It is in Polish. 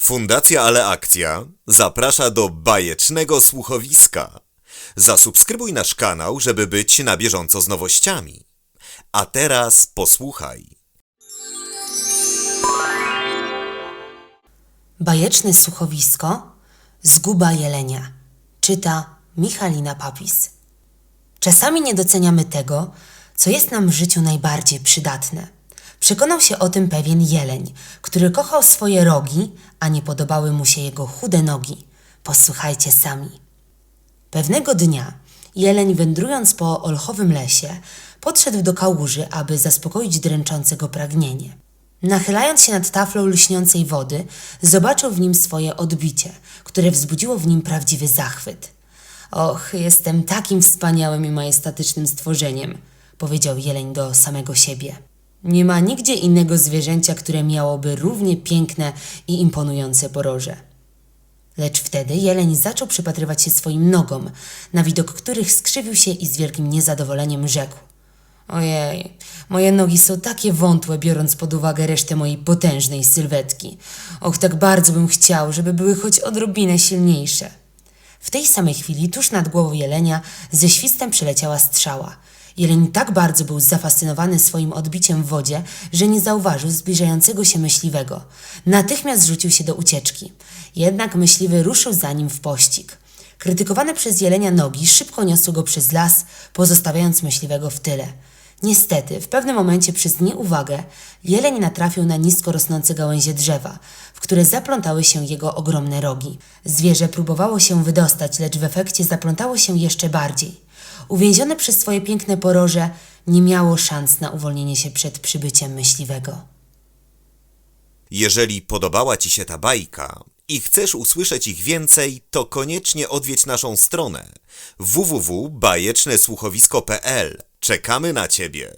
Fundacja Ale Akcja zaprasza do bajecznego słuchowiska. Zasubskrybuj nasz kanał, żeby być na bieżąco z nowościami. A teraz posłuchaj. Bajeczne słuchowisko Zguba jelenia. Czyta Michalina Papis. Czasami nie doceniamy tego, co jest nam w życiu najbardziej przydatne. Przekonał się o tym pewien jeleń, który kochał swoje rogi, a nie podobały mu się jego chude nogi. Posłuchajcie sami. Pewnego dnia jeleń wędrując po olchowym lesie podszedł do kałuży, aby zaspokoić dręczące go pragnienie. Nachylając się nad taflą lśniącej wody, zobaczył w nim swoje odbicie, które wzbudziło w nim prawdziwy zachwyt. Och, jestem takim wspaniałym i majestatycznym stworzeniem, powiedział jeleń do samego siebie. Nie ma nigdzie innego zwierzęcia, które miałoby równie piękne i imponujące poroże. Lecz wtedy jeleń zaczął przypatrywać się swoim nogom, na widok których skrzywił się i z wielkim niezadowoleniem rzekł. Ojej, moje nogi są takie wątłe, biorąc pod uwagę resztę mojej potężnej sylwetki. Och, tak bardzo bym chciał, żeby były choć odrobinę silniejsze. W tej samej chwili, tuż nad głową jelenia, ze świstem przyleciała strzała. Jeleń tak bardzo był zafascynowany swoim odbiciem w wodzie, że nie zauważył zbliżającego się myśliwego. Natychmiast rzucił się do ucieczki. Jednak myśliwy ruszył za nim w pościg. Krytykowane przez jelenia nogi szybko niosły go przez las, pozostawiając myśliwego w tyle. Niestety, w pewnym momencie przez nieuwagę jeleń natrafił na nisko rosnące gałęzie drzewa, w które zaplątały się jego ogromne rogi. Zwierzę próbowało się wydostać, lecz w efekcie zaplątało się jeszcze bardziej. Uwięzione przez swoje piękne poroże, nie miało szans na uwolnienie się przed przybyciem myśliwego. Jeżeli podobała Ci się ta bajka i chcesz usłyszeć ich więcej, to koniecznie odwiedź naszą stronę www.bajecznesłuchowisko.pl. Czekamy na Ciebie.